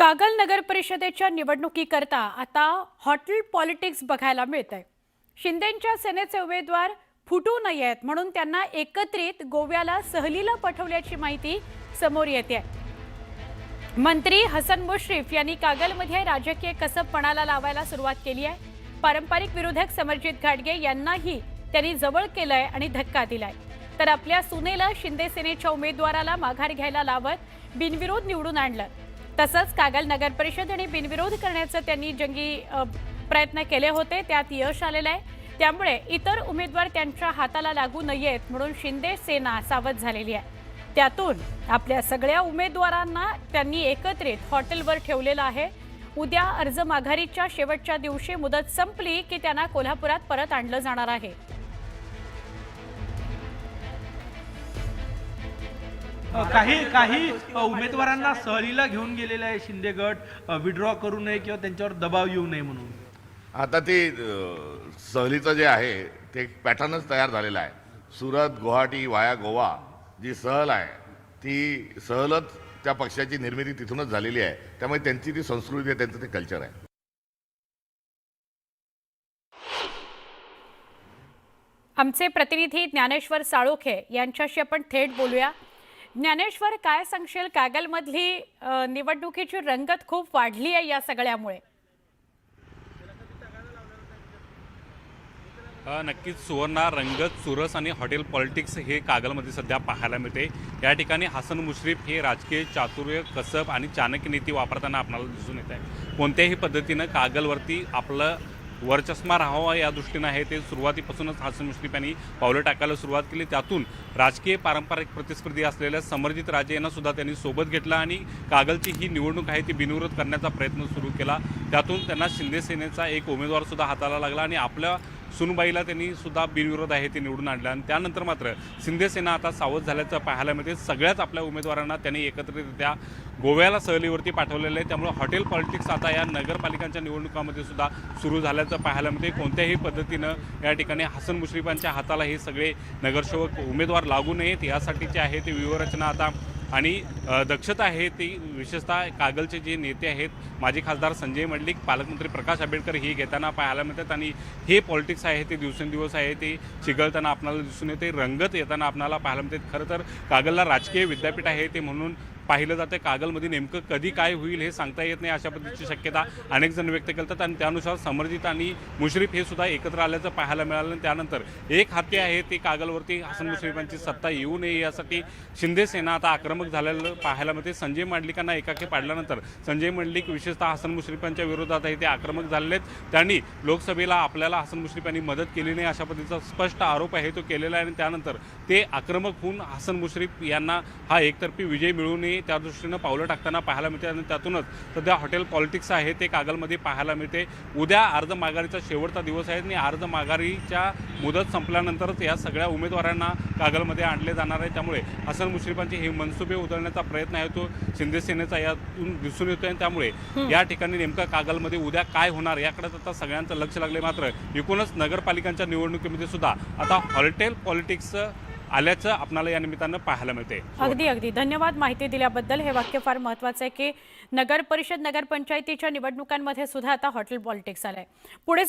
कागल नगर परिषदेच्या निवडणुकीकरता आता hotel politics बघायला मिळत आहे शिंदेंच्या सेनेचे उमेदवार फुटू नयेत म्हणून त्यांना एकत्रित गोव्याला सहलीला पाठवल्याची माहिती समोर येते. मंत्री हसन मुश्रीफ यांनी कागलमध्ये राजकीय कसबपणाला लावायला सुरुवात केली आहे. पारंपरिक विरोधक समरजित घाटगे यांनाही त्यांनी जवळ केलंय आणि धक्का दिलाय. तर आपल्या सुनेला शिंदे सेनेच्या उमेदवाराला माघार घ्यायला लावत बिनविरोध निवडून आणलं. तसंच कागल नगर परिषद आणि बिनविरोध करण्याचं त्यांनी जंगी प्रयत्न केले होते त्यात यश आलेलं आहे. त्यामुळे इतर उमेदवार त्यांच्या हाताला लागू नयेत म्हणून शिंदे सेना सावध झालेली आहे. त्यातून आपल्या सगळ्या उमेदवारांना त्यांनी एकत्रित हॉटेलवर ठेवलेलं आहे. उद्या अर्ज माघारीच्या शेवटच्या दिवशी मुदत संपली की त्यांना कोल्हापुरात परत आणलं जाणार आहे. काही काही उमेदवारांना सहलीला घेऊन गेलेले आहे शिंदे गट. विड्रॉ करू नये किंवा त्यांच्यावर दबाव येऊ नये म्हणून. आता ते सहलीचं जे आहे ते पॅटर्नच तयार झालेलं आहे. सुरत गुवाहाटी वाया गोवा जी सहल आहे ती सहलच त्या पक्षाची निर्मिती तिथूनच झालेली आहे. त्यामुळे त्यांची ती संस्कृती आहे त्यांचं ते कल्चर आहे. आमचे प्रतिनिधी ज्ञानेश्वर साळोखे यांच्याशी आपण थेट बोलूया. ज्ञानेश्वर काय सांगशील? कागलमधली निवडणुकीची रंगत खूप वाढली आहे या सगळ्यामुळे. नक्कीच सुवर्णा रंगत चुरस आणि हॉटेल पॉलिटिक्स हे कागलमध्ये सध्या पाहायला मिळते. या ठिकाणी हसन मुश्रीफ हे राजकीय चातुर्य कसब आणि चाणक्य नीती वापरताना आपल्याला दिसून येत आहे. कोणत्याही पद्धतीनं कागलवरती आपलं वरचष्मा राहावा या दृष्टीनं आहे ते सुरुवातीपासूनच हसन मुश्रीफ यांनी पावलं टाकायला सुरुवात केली. त्यातून राजकीय पारंपरिक प्रतिस्पर्धी असलेल्या समरजित राजे यांना सुद्धा त्यांनी सोबत घेतला आणि कागलची ही निवडणूक आहे ती बिनविरोध करण्याचा प्रयत्न सुरू केला. त्यातून त्यांना शिंदे सेनेचा एक उमेदवार सुद्धा हाताला लागला आणि आपल्या सुनबाईला त्यांनी सुद्धा बिनविरोध आहे ते निवडून आणलं. आणि त्यानंतर मात्र सिंधेसेना आता सावध झाल्याचं पाहायला मिळते. सगळ्याच आपल्या उमेदवारांना त्यांनी एकत्रितरित्या गोव्याला सहलीवरती पाठवलेलं आहे. त्यामुळे हॉटेल पॉलिटिक्स आता या नगरपालिकांच्या निवडणुकामध्ये सुद्धा सुरू झाल्याचं पाहायला मिळते. कोणत्याही पद्धतीनं या ठिकाणी हसन मुश्रीफांच्या हाताला हे सगळे नगरसेवक उमेदवार लागू नयेत. यासाठीचे आहे ते व्यूहरचना. आता आणि दक्षता आहे ती विशेषतः कागलचे जे नेते आहेत माजी खासदार संजय मंडलिक पालकमंत्री प्रकाश आंबेडकर हे घेताना पाहायला मिळतात आणि हे पॉलिटिक्स आहे ते दिवसेंदिवस आहे ते चिघळताना आपल्याला दिसून येते रंगत येताना आपल्याला पाहायला मिळते खरं तर कागलला राजकीय विद्यापीठ आहे ते म्हणून पाहिलं जातं कागलमध्ये नेमकं कधी काय होईल हे सांगता येत नाही अशा पद्धतीची शक्यता अनेक जण व्यक्त करतात आणि त्यानुसार समर्जित आणि मुश्रीफ हे सुद्धा एकत्र आल्याचं पाहायला मिळालं. आणि त्यानंतर एक हाती आहे ते कागलवरती हसन मुश्रीफांची सत्ता येऊ नये यासाठी शिंदे सेना आता आक्रमक झालेलं पाहायला मिळते संजय मांडलिकांना एकाकी पाडल्यानंतर संजय मांडलिक विशेषतः हसन मुश्रीफांच्या विरोधात आहे ते आक्रमक झालेले आहेत. त्यांनी लोकसभेला आपल्याला हसन मुश्रीफ यांनी मदत केली नाही अशा पद्धतीचा स्पष्ट आरोप आहे तो केलेला आहे. आणि त्यानंतर ते आक्रमक होऊन हसन मुश्रीफ यांना हा एकतर्फी विजय मिळू नये त्या दृष्टीनं पावलं टाकताना पाहायला मिळते आणि त्यातूनच सध्या हॉटेल पॉलिटिक्स आहे ते कागलमध्ये पाहायला मिळते. उद्या अर्ज माघारीचा शेवटचा दिवस आहे आणि अर्ज माघारीच्या मुदत संपल्यानंतरच या सगळ्या उमेदवारांना कागलमध्ये आणले जाणार आहे. त्यामुळे हसन मुश्रीफांचे हे मनसुबे उधळण्याचा प्रयत्न आहे. तो शिंदे सेनेचा यातून दिसून येतोय आणि त्यामुळे या ठिकाणी नेमकं कागलमध्ये उद्या काय होणार याकडे आता सगळ्यांचं लक्ष लागले मात्र एकूणच नगरपालिकांच्या निवडणुकीमध्ये सुद्धा आता हॉटेल पॉलिटिक्स आल्याचं आपणाला या निमित्तानं पाहायला मिळते हो. अगदी अगदी. धन्यवाद माहिती दिल्याबद्दल. हे वाक्य फार महत्वाचं आहे की नगर परिषद नगरपंचायतीच्या निवडणुकांमध्ये सुद्धा आता हॉटेल पॉलिटिक्स आलंय. पुढे